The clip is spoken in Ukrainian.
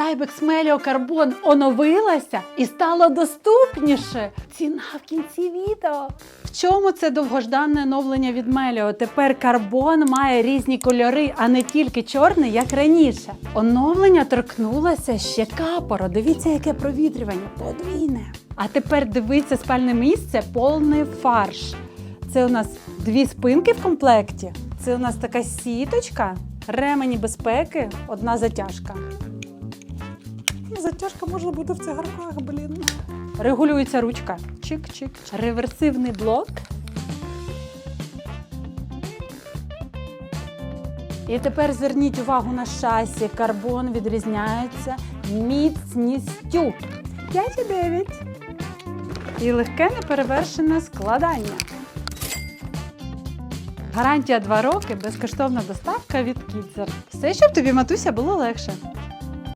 Cybex Melio Carbon оновилася і стало доступніше. Ціна в кінці відео. В чому це довгожданне оновлення від Melio? Тепер карбон має різні кольори, а не тільки чорний, як раніше. Оновлення торкнулося ще капоро. Дивіться, яке провітрювання подвійне. А тепер дивіться спальне місце, повний фарш. Це у нас дві спинки в комплекті. Це у нас така сіточка, ремені безпеки, одна затяжка. Затяжка може бути в цигарках, блін. Регулюється ручка. Чик-чик. Реверсивний блок. І тепер зверніть увагу на шасі. Карбон відрізняється міцністю. 5,9. І легке неперевершене складання. Гарантія 2 роки, безкоштовна доставка від Кідзер. Все, щоб тобі, матуся, було легше.